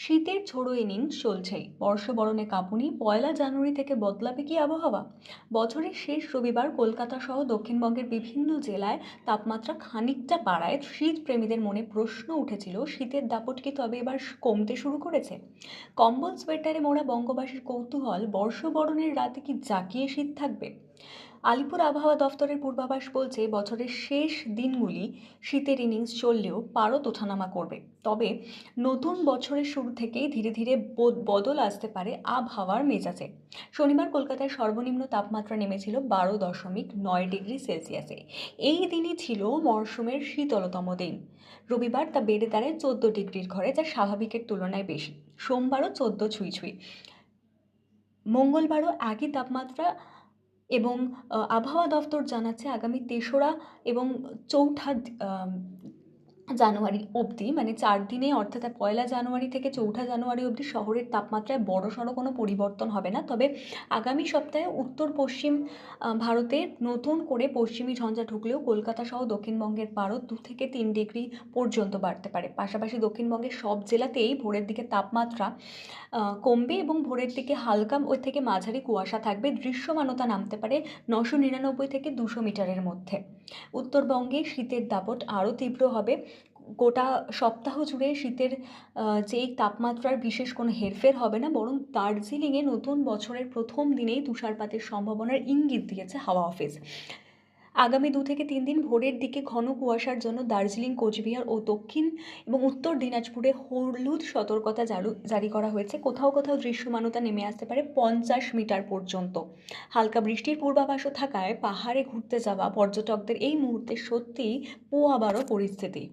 শীতের ঝোড়ো ইনিংস চলছেই বর্ষবরণে কাঁপুনি, পয়লা জানুয়ারি থেকে বদলাবে কি আবহাওয়া? বছরের শেষ রবিবার কলকাতা সহ দক্ষিণবঙ্গের বিভিন্ন জেলায় তাপমাত্রা খানিকটা বাড়ায়। শীত প্রেমীদের মনে প্রশ্ন উঠেছিল, শীতের দাপট কি তবে এবার কমতে শুরু করেছে? কম্বল, সোয়েটারে মোড়া বঙ্গবাসীর কৌতূহল, বর্ষবরণের রাতে কি জাঁকিয়ে শীত থাকবে? আলিপুর আবহাওয়া দফতরের পূর্বাভাস বলছে, বছরের শেষ দিনগুলি শীতের ইনিংস চললেও পারদ ওঠানামা করবে। তবে নতুন বছরের শুরু থেকেই ধীরে ধীরে বদ- বদল আসতে পারে আবহাওয়ার মেজাজে। শনিবার কলকাতায় সর্বনিম্ন তাপমাত্রা নেমেছিল বারো দশমিক নয় ডিগ্রি সেলসিয়াসে। এই দিনই ছিল মরশুমের শীতলতম দিন। রবিবার তা বেড়ে দাঁড়ায় চোদ্দ ডিগ্রির ঘরে, যা স্বাভাবিকের তুলনায় বেশি। সোমবারও চোদ্দ ছুঁই ছুঁই। মঙ্গলবারও একই তাপমাত্রা এবং আবহাওয়া দফতর জানাচ্ছে আগামী তেসরা এবং চৌঠা জানুয়ারি অবধি মানে চার দিনে, অর্থাৎ পয়লা জানুয়ারি থেকে চৌঠা জানুয়ারি অবধি শহরের তাপমাত্রায় বড়সড় কোনো পরিবর্তন হবে না। তবে আগামী সপ্তাহে উত্তর পশ্চিম ভারতে নতুন করে পশ্চিমী ঝঞ্ঝা ঢুকলেও কলকাতা সহ দক্ষিণবঙ্গের পারদ দু থেকে তিন ডিগ্রি পর্যন্ত বাড়তে পারে। পাশাপাশি দক্ষিণবঙ্গের সব জেলাতেই ভোরের দিকে তাপমাত্রা কমবে এবং ভোরের দিকে হালকা ওই থেকে মাঝারি কুয়াশা থাকবে। দৃশ্যমানতা নামতে পারে নশো নিরানব্বই থেকে দুশো মিটারের মধ্যে। উত্তরবঙ্গে শীতের দাপট আরও তীব্র হবে। গোটা সপ্তাহ জুড়ে শীতের যেই তাপমাত্রার বিশেষ কোনো হেরফের হবে না, বরং দার্জিলিংয়ে নতুন বছরের প্রথম দিনেই তুষারপাতের সম্ভাবনার ইঙ্গিত দিয়েছে হাওয়া অফিস। আগামী দু থেকে তিন দিন ভোরের দিকে ঘন কুয়াশার জন্য দার্জিলিং, কোচবিহার ও দক্ষিণ এবং উত্তর দিনাজপুরে হলুদ সতর্কতা জারু করা হয়েছে। কোথাও কোথাও দৃশ্যমানতা নেমে আসতে পারে পঞ্চাশ মিটার পর্যন্ত। হালকা বৃষ্টির পূর্বাভাসও থাকায় পাহাড়ে ঘুরতে যাওয়া পর্যটকদের এই মুহূর্তে সত্যিই পোয়াবারও পরিস্থিতি।